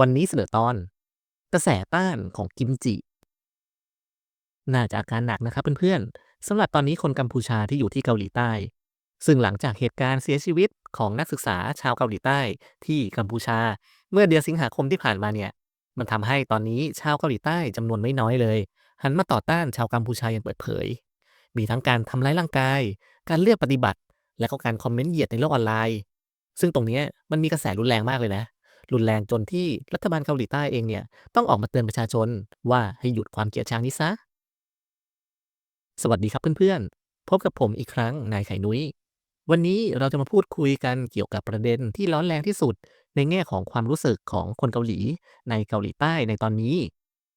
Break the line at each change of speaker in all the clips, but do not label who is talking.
วันนี้เสนอตอน กระแสต้านของกิมจิ น่าจะอาการหนักนะครับเพื่อนๆสำหรับตอนนี้คนกัมพูชาที่อยู่ที่เกาหลีใต้ ซึ่งหลังจากเหตุการณ์เสียชีวิตของนักศึกษาชาวเกาหลีใต้ที่กัมพูชา เมื่อเดือนสิงหาคมที่ผ่านมาเนี่ย มันทำให้ตอนนี้ชาวเกาหลีใต้จำนวนไม่น้อยเลย หันมาต่อต้านชาวกัมพูชาอย่างเปิดเผย มีทั้งการทำร้ายร่างกาย การเลือกปฏิบัติ และก็การคอมเมนต์เหยียดในโลกออนไลน์ ซึ่งตรงนี้มันมีกระแสรุนแรงมากเลยนะ รุนแรงจนที่รัฐบาลเกาหลีใต้เองเนี่ยต้องออกมาเตือนประชาชนว่าให้หยุดความเกลียดชังนี้ซะ สวัสดีครับเพื่อนๆ พบกับผมอีกครั้งนายไข่นุ้ย วันนี้เราจะมาพูดคุยกันเกี่ยวกับประเด็นที่ร้อนแรงที่สุด ในแง่ของความรู้สึกของคนเกาหลี ในเกาหลีใต้ในตอนนี้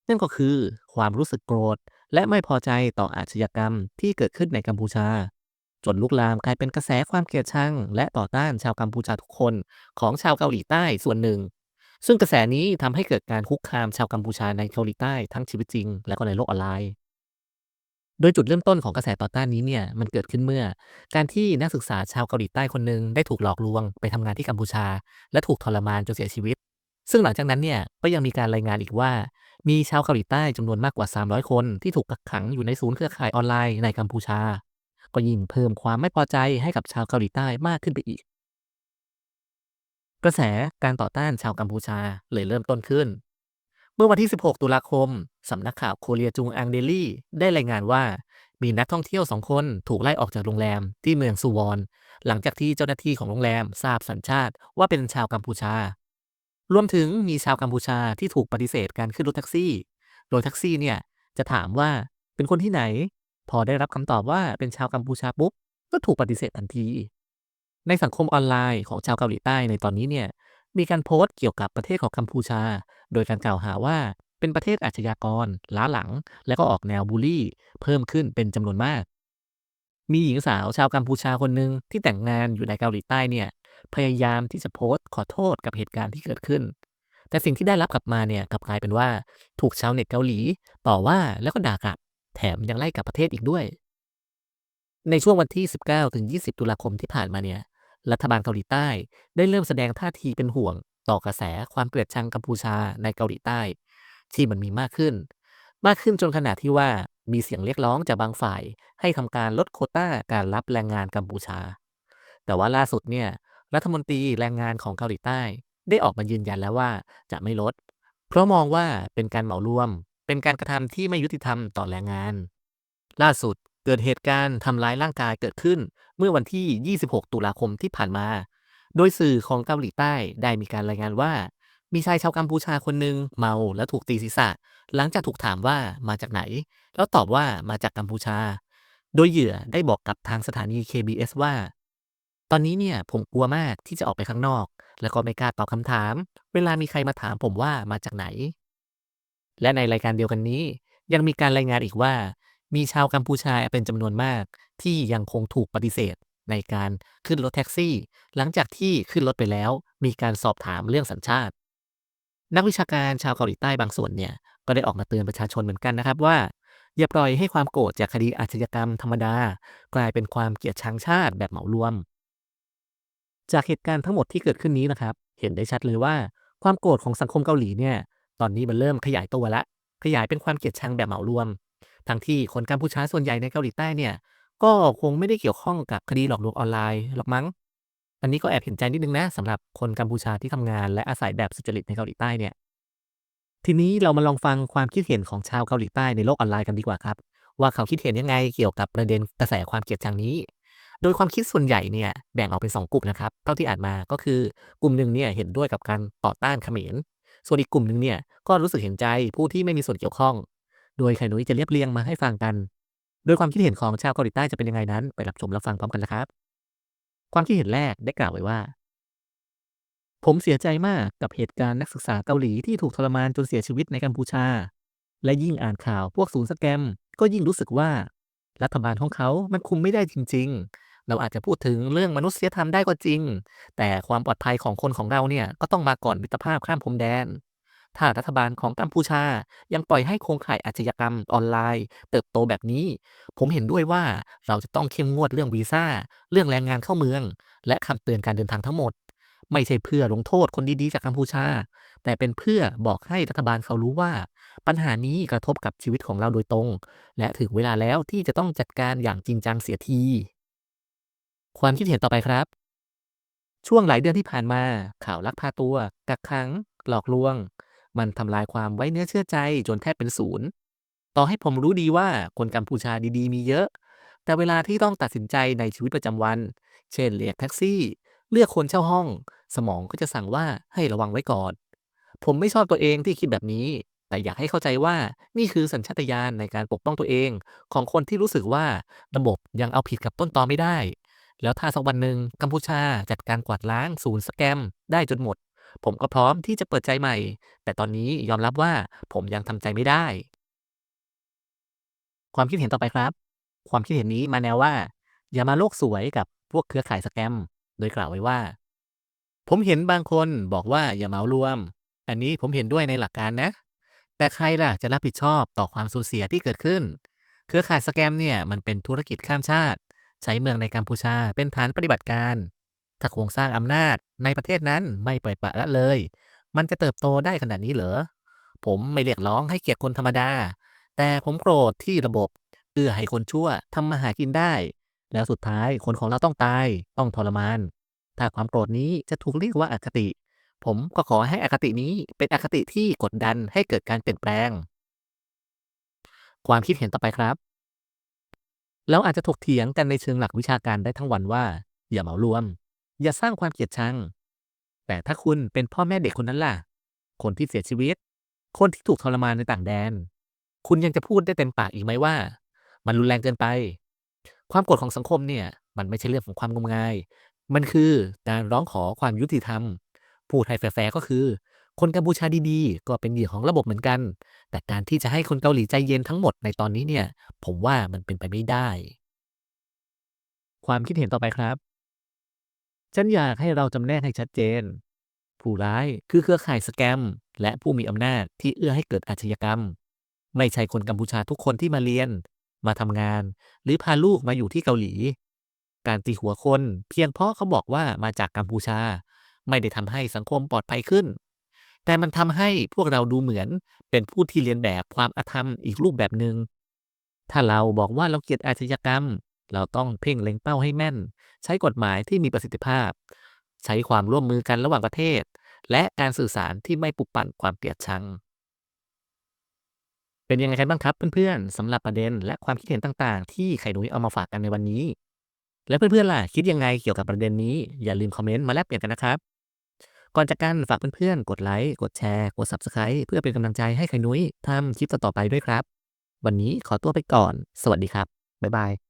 นั่นก็คือความรู้สึกโกรธและไม่พอใจต่ออาชญากรรมที่เกิดขึ้นในกัมพูชา จนลุกลามกลายเป็นกระแสความเกลียดชัง และต่อต้านชาวกัมพูชาทุกคนของชาวเกาหลีใต้ส่วนหนึ่ง ซึ่งกระแสนี้ทำให้เกิดการคุกคามชาวกัมพูชาในเกาหลีใต้ทั้งชีวิตจริง และก็ในโลกออนไลน์โดยจุดเริ่มต้นของกระแสต่อต้านนี้เนี่ยมันเกิดขึ้นเมื่อ การที่นักศึกษาชาวเกาหลีใต้คนหนึ่งได้ถูกหลอกลวงไปทำงานที่กัมพูชา และถูกทรมานจนเสียชีวิต ซึ่งหลังจากนั้นเนี่ยก็ยังมีการรายงานอีกว่า มีชาวเกาหลีใต้จำนวนมากกว่า 300 คนที่ถูกกักขังอยู่ในศูนย์เครือข่ายออนไลน์ในกัมพูชา ก็ยิ่งเพิ่มความไม่พอใจให้กับชาวเกาหลีใต้มากขึ้นไปอีก กระแสการต่อต้านชาวกัมพูชาเลยเริ่มต้นขึ้น เมื่อวันที่ 16 ตุลาคม สำนักข่าวโคเรียจุงอังเดลี่ได้รายงานว่ามีนักท่องเที่ยวสองคนถูกไล่ออกจากโรงแรมที่เมืองซูวอนหลังจากที่เจ้าหน้าที่ของโรงแรมทราบสัญชาติว่าเป็นชาวกัมพูชา รวมถึงมีชาวกัมพูชาที่ถูกปฏิเสธการขึ้นรถแท็กซี่ โดยแท็กซี่เนี่ยจะถามว่าเป็นคนที่ไหน พอได้รับคำตอบว่าเป็นชาวกัมพูชาปุ๊บก็ถูกปฏิเสธทันที ในสังคมออนไลน์ของชาวเกาหลีใต้ในตอนนี้เนี่ยมีการโพสต์เกี่ยวกับประเทศของกัมพูชา โดยการกล่าวหาว่าเป็นประเทศอาชญากร ล้าหลัง และก็ออกแนวบูลลี่ เพิ่มขึ้นเป็นจำนวนมาก มีหญิงสาวชาวกัมพูชาคนหนึ่งที่แต่งงานอยู่ในเกาหลีใต้เนี่ยพยายามที่จะโพสต์ขอโทษกับเหตุการณ์ที่เกิดขึ้น แต่สิ่งที่ได้รับกลับมาเนี่ยกลับกลายเป็นว่า ถูกชาวเน็ตเกาหลี ต่อว่าแล้วก็ด่ากลับ แถมยังไล่กลับประเทศอีกด้วย ในช่วงวันที่ 19ถึง20 ตุลาคมที่ผ่านมาเนี่ย รัฐบาลเกาหลีใต้ได้เริ่มแสดงท่าทีเป็นห่วง ต่อกระแสความเกลียดชังกัมพูชาในเกาหลีใต้ ที่มันมีมากขึ้น มากขึ้นจนขนาดที่ว่ามีเสียงเรียกร้องจากบางฝ่าย ให้ทำการลดโคต้าการรับแรงงานกัมพูชา แต่ว่าล่าสุดเนี่ยรัฐมนตรีแรงงานของเกาหลีใต้ ได้ออกมายืนยันแล้วว่าจะไม่ลด เพราะมองว่าเป็นการเหมารวม เป็นการกระทำที่ไม่ยุติธรรมต่อแรงงาน ล่าสุดเกิดเหตุการณ์ทำร้ายร่างกายเกิดขึ้น เมื่อวันที่ 26 ตุลาคมที่ผ่านมา โดยสื่อของเกาหลีใต้ได้มีการรายงานว่า มีชายชาวกัมพูชาคนหนึ่งเมาและถูกตีศีรษะ หลังจากถูกถามว่ามาจากไหน แล้วตอบว่ามาจากกัมพูชา โดยเหยื่อได้บอกกับทางสถานี KBS ว่า ตอนนี้เนี่ยผมกลัวมากที่จะออกไปข้างนอก แล้วก็ไม่กล้าตอบคำถาม เวลามีใครมาถามผมว่ามาจากไหน และในรายการเดียวกันนี้ ยังมีการรายงานอีกว่า มีชาวกัมพูชาเป็นจำนวนมาก ที่ยังคงถูกปฏิเสธ ในการขึ้นรถแท็กซี่ หลังจากที่ขึ้นรถไปแล้ว มีการสอบถามเรื่องสัญชาติ นักวิชาการชาวเกาหลีใต้บางส่วนเนี่ยก็ได้ออกมาเตือนประชาชนเหมือนกันนะครับว่าอย่าปล่อยให้ความโกรธจากคดีอาชญากรรมธรรมดา กลายเป็นความเกลียดชังชาติแบบเหมารวม จากเหตุการณ์ทั้งหมดที่เกิดขึ้นนี้นะครับ เห็นได้ชัดเลยว่า ความโกรธของสังคมเกาหลีเนี่ย ตอนนี้มันเริ่มขยายตัวละ ขยายเป็นความเกลียดชังแบบเหมารวม ทั้งที่คนกัมพูชาส่วนใหญ่ในเกาหลีใต้เนี่ย ก็คงไม่ได้เกี่ยวข้องกับคดีหลอกลวงออนไลน์หรอกมั้ง อันนี้ก็แอบเห็นใจนิดนึงนะสำหรับคนกัมพูชาที่ทำงานและอาศัยแบบสุจริตในเกาหลีใต้เนี่ย ทีนี้เรามาลองฟังความคิดเห็นของชาวเกาหลีใต้ในโลกออนไลน์กันดีกว่าครับ ว่าเขาคิดเห็นยังไงเกี่ยวกับประเด็นกระแสความเกลียดชังนี้โดยความคิดส่วนใหญ่เนี่ยแบ่งออกเป็น 2 กลุ่มนะครับ เท่าที่อ่านมาก็คือกลุ่มหนึ่งเนี่ยเห็นด้วยกับการต่อต้านเขมร ส่วนอีกกลุ่มหนึ่งเนี่ยก็รู้สึกเห็นใจผู้ที่ไม่มีส่วนเกี่ยวข้อง โดยไข่นุ้ยจะเรียบเรียงมาให้ฟังกัน โดยความคิดเห็นของชาวเกาหลีใต้จะเป็นยังไงนั้น ไปรับชมรับฟังพร้อมกันนะครับ ความคิดเห็นแรกได้กล่าวไว้ว่า ผมเสียใจมากกับเหตุการณ์นักศึกษาเกาหลีที่ถูกทรมานจนเสียชีวิตในกัมพูชา และยิ่งอ่านข่าวพวกศูนย์สแกม ก็ยิ่งรู้สึกว่า รัฐบาลของเขามันคุมไม่ได้จริง ๆ เราอาจจะพูดถึงเรื่องมนุษยธรรมได้ก็จริง แต่ความปลอดภัยของคนของเราเนี่ยก็ต้องมาก่อนมิตรภาพข้ามพรมแดน ถ้ารัฐบาลของกัมพูชา ยังปล่อยให้โครงข่ายอาชญากรรมออนไลน์ เติบโตแบบนี้ ผมเห็นด้วยว่าเราจะต้องเข้มงวดเรื่องวีซ่า เรื่องแรงงานเข้าเมือง และคำเตือนการเดินทางทั้งหมด ไม่ใช่เพื่อลงโทษคนดีๆจากกัมพูชา แต่เป็นเพื่อบอกให้รัฐบาลเขารู้ว่าปัญหานี้กระทบกับชีวิตของเราโดยตรง และถึงเวลาแล้วที่จะต้องจัดการอย่างจริงจังเสียที ความคิดเห็นต่อไปครับ ช่วงหลายเดือนที่ผ่านมา ข่าวลักพาตัว กักขัง หลอกลวง มันทำลายความไว้เนื้อเชื่อใจจนแทบเป็นศูนย์ ต่อให้ผมรู้ดีว่าคนกัมพูชาดีๆ มีเยอะ แต่เวลาที่ต้องตัดสินใจในชีวิตประจำวัน เช่นเรียกแท็กซี่ เลือกคนเช่าห้อง สมองก็จะสั่งว่าให้ระวังไว้ก่อน ผมไม่ชอบตัวเองที่คิดแบบนี้แต่อยากให้เข้าใจว่านี่คือสัญชาตญาณในการปกป้องตัวเอง ของคนที่รู้สึกว่าระบบยังเอาผิดกับต้นตอไม่ได้ แล้วถ้าสักวันหนึ่งกัมพูชาจัดการกวาดล้างศูนย์สแกม ได้จนหมด ผมก็พร้อมที่จะเปิดใจใหม่ แต่ตอนนี้ยอมรับว่าผมยังทำใจไม่ได้ ความคิดเห็นต่อไปครับ ความคิดเห็นนี้มาแนวว่า อย่ามาโลกสวยกับพวกเครือข่ายสแกม โดยกล่าวไว้ว่า ผมเห็นบางคนบอกว่าอย่าเมารวม อันนี้ผมเห็นด้วยในหลักการนะ แต่ใครล่ะจะรับผิดชอบต่อความสูญเสียที่เกิดขึ้น เครือข่ายสแกมเนี่ยมันเป็นธุรกิจข้ามชาติ ใช้เมืองในกัมพูชาเป็นฐานปฏิบัติการถ้าโครงสร้างอำนาจในประเทศนั้นไม่ปล่อยปละละเลย มันจะเติบโตได้ขนาดนี้เหรอ ผมไม่เรียกร้องให้เกียรติคนธรรมดา แต่ผมโกรธที่ระบบเอื้อให้คนชั่วทำมาหากินได้ แล้วสุดท้ายคนของเราต้องตาย ต้องทรมาน ถ้าความโกรธนี้จะถูกเรียกว่าอาคติ ผมก็ขอให้อคตินี้เป็นอคติที่กดดันให้เกิดการเปลี่ยนแปลง ความคิดเห็นต่อไปครับ เราอาจจะถกเถียงกันในเชิงหลักวิชาการได้ทั้งวันว่า อย่าเหมารวม อย่าสร้างความเกลียดชัง แต่ถ้าคุณเป็นพ่อแม่เด็กคนนั้นล่ะ คนที่เสียชีวิต คนที่ถูกทรมานในต่างแดน คุณยังจะพูดได้เต็มปากอีกไหมว่า มันรุนแรงเกินไป ความกรธของสังคมเนี่ย มันไม่ใช่เรื่องของความงมงาย มันคือการร้องขอความยุติธรรม พูดให้แฟร์ก็คือ คนกัมพูชาดีๆ ก็เป็นเหยื่อของระบบเหมือนกัน แต่การที่จะให้คนเกาหลีใจเย็นทั้งหมดในตอนนี้เนี่ย ผมว่ามันเป็นไปไม่ได้ ความคิดเห็นต่อไปครับ ฉันอยากให้เราจำแนกให้ชัดเจน ผู้ร้ายคือเครือข่ายสแกม และผู้มีอำนาจที่เอื้อให้เกิดอาชญากรรม ไม่ใช่คนกัมพูชาทุกคนที่มาเรียน มาทำงาน หรือพาลูกมาอยู่ที่เกาหลี การตีหัวคน เพียงเพราะเขาบอกว่ามาจากกัมพูชา ไม่ได้ทำให้สังคมปลอดภัยขึ้น แต่มันทำให้พวกเราดูเหมือนเป็นผู้ที่เรียนแบบความอาธรรมอีกรูปแบบหนึง่งถ้าเราบอกว่าเราเกลียดอาชญากรรม เราต้องเพ่งเล็งเป้าให้แม่น ใช้กฎหมายที่มีประสิทธิภาพ ใช้ความร่วมมือกันระหว่างประเทศ และการสื่อสารที่ไม่ปุกปั่นความเกลียดชัง เป็นยังไงกันบ้างครับเพื่อนๆสำหรับประเด็นและความคิดเห็นต่างๆ ที่ไข่นุ้ยเอามาฝากกันในวันนี้ และเพื่อนๆล่ะคิดยังไงเกี่ยวกับประเด็นนี้อย่าลืมคอมเมนต์มาแลกเปลี่ยนกันนะครับ ก่อนจากกันฝากเพื่อนๆ กดไลค์ กดแชร์ กด Subscribe เพื่อเป็นกำลังใจให้ไข่นุ้ยทำคลิปต่อๆไปด้วยครับ วันนี้ขอตัวไปก่อน สวัสดีครับ บ๊ายบาย